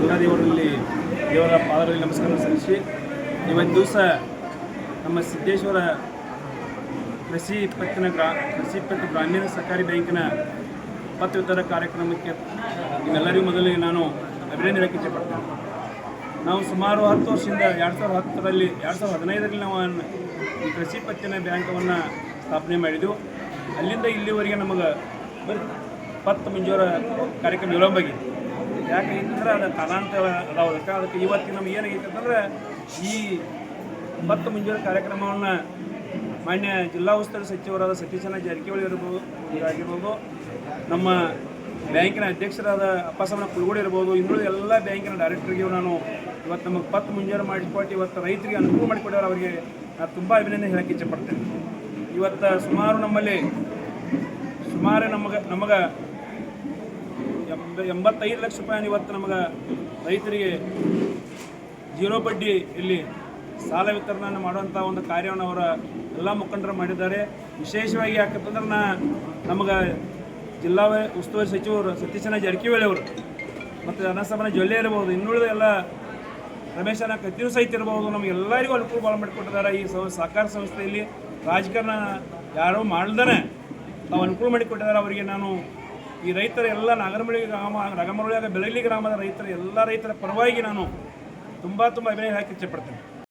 ಎಲ್ಲ ದೇವರಲ್ಲಿ ದೇವರ ಪಾದರಲ್ಲಿ ನಮಸ್ಕಾರ ಸಲ್ಲಿಸಿ, ಇವತ್ತು ದಿವಸ ನಮ್ಮ ಸಿದ್ದೇಶ್ವರ ಕೃಷಿ ಇಪ್ಪತ್ತಿನ ಗ್ರಾ, ಕೃಷಿ ಇಪ್ಪತ್ತು ಗ್ರಾಮೀಣ ಸಹಕಾರಿ ಬ್ಯಾಂಕಿನ ವಿತರ ಕಾರ್ಯಕ್ರಮಕ್ಕೆ ನಿಮ್ಮೆಲ್ಲರಿಗೂ ಮೊದಲಿಗೆ ನಾನು ಅಭಿನಂದನೆ ಇಷ್ಟಪಡ್ತೇನೆ. ನಾವು ಸುಮಾರು ಹತ್ತು ವರ್ಷದಿಂದ, ಎರಡು ಸಾವಿರದ ಹತ್ತರಲ್ಲಿ, ಎರಡು ಸಾವಿರದ ಹದಿನೈದರಲ್ಲಿ ನಾವು ಈ ಕೃಷಿ ಪತ್ತಿನ ಬ್ಯಾಂಕವನ್ನು ಸ್ಥಾಪನೆ ಮಾಡಿದೆವು. ಅಲ್ಲಿಂದ ಇಲ್ಲಿವರೆಗೆ ನಮಗೆ ಬರೀ ಪತ್ತು ಮುಂಜೋರ ಕಾರ್ಯಕ್ರಮ ವಿಳಂಬಾಗಿದೆ ಯಾಕೆ ಅಂತಂದ್ರೆ ಅದು ಕಾಲಾಂತ ಅದಾವ. ಅದಕ್ಕೆ ಅದಕ್ಕೆ ಇವತ್ತಿಗೆ ನಮ್ಗೆ ಏನಾಗೈತೆ ಅಂತಂದ್ರೆ ಈ ಒಂಬತ್ತು ಮುಂಜಾನೆ ಕಾರ್ಯಕ್ರಮವನ್ನು ಮಾನ್ಯ ಜಿಲ್ಲಾ ಉಸ್ತುವಾರಿ ಸಚಿವರಾದ ಸತೀಶನ ಜಾರಕಿಹೊಳಿ ಇರ್ಬೋದು ಆಗಿರ್ಬೋದು ನಮ್ಮ ಬ್ಯಾಂಕಿನ ಅಧ್ಯಕ್ಷರಾದ ಅಪ್ಪಸಮನ ಕುಲಗೋಡಿ ಇರ್ಬೋದು ಇನ್ನುಳಿದ ಎಲ್ಲ ಬ್ಯಾಂಕಿನ ಡೈರೆಕ್ಟರ್ಗೆ ನಾನು ಇವತ್ತು ನಮಗೆ ಪತ್ತು ಮುಂಜಾನೆ ಮಾಡಿಕೊಟ್ಟು ಇವತ್ತು ರೈತರಿಗೆ ಅನುಕೂಲ ಮಾಡಿಕೊಡ್ಯಾರ ಅವರಿಗೆ ನಾನು ತುಂಬ ಅಭಿನಂದನೆ ಹೇಳಕ್ಕೆ ಇಚ್ಛೆಪಡ್ತೇನೆ ಇವತ್ತು ಸುಮಾರು ನಮ್ಮಲ್ಲಿ, ಸುಮಾರು ನಮಗೆ ನಮಗೆ ಎಂಬ ಎಂಬತ್ತೈದು ಲಕ್ಷ ರೂಪಾಯಿ ಇವತ್ತು ನಮಗೆ ರೈತರಿಗೆ ಜೀರೋ ಬಡ್ಡಿ ಇಲ್ಲಿ ಸಾಲ ವಿತರಣೆಯನ್ನು ಮಾಡುವಂಥ ಒಂದು ಕಾರ್ಯವನ್ನು ಅವರ ಎಲ್ಲ ಮುಖಂಡರು ಮಾಡಿದ್ದಾರೆ. ವಿಶೇಷವಾಗಿ ಯಾಕಂತಂದ್ರೆ ನಾ ನಮಗೆ ಜಿಲ್ಲಾ ಉಸ್ತುವಾರಿ ಸಚಿವರು ಸತೀಶನ ಜಾರಕಿಹೊಳಿ ಅವರು ಮತ್ತು ಅನಸಮನ ಜೊಲ್ಲೆ ಇರ್ಬೋದು, ಇನ್ನುಳಿದ ಎಲ್ಲ ರಮೇಶನ ಕತ್ತಿರು ಸಹಿತ ಇರ್ಬೋದು ನಮಗೆಲ್ಲರಿಗೂ ಅನುಕೂಲ ಭಾಳ ಮಾಡಿಕೊಟ್ಟಿದ್ದಾರೆ ಈ ಸಹ ಸಹಕಾರ ಸಂಸ್ಥೆಯಲ್ಲಿ. ರಾಜಕಾರಣ ಯಾರೂ ಮಾಡ್ದೇ ನಾವು ಅನುಕೂಲ ಮಾಡಿಕೊಟ್ಟಿದ್ದಾರೆ ಅವರಿಗೆ ನಾನು ಈ ರೈತರ ಎಲ್ಲ ನಾಗರಮಳಿ ಗ್ರಾಮ ನಗಮರಳಿಯಾಗ ಬೆಳಗಲಿ ಗ್ರಾಮದ ರೈತರ, ಎಲ್ಲ ರೈತರ ಪರವಾಗಿ ನಾನು ತುಂಬ ತುಂಬ ಅಭಿನಯ ಹಾಕಿ ಇಚ್ಛೆಪಡ್ತೇನೆ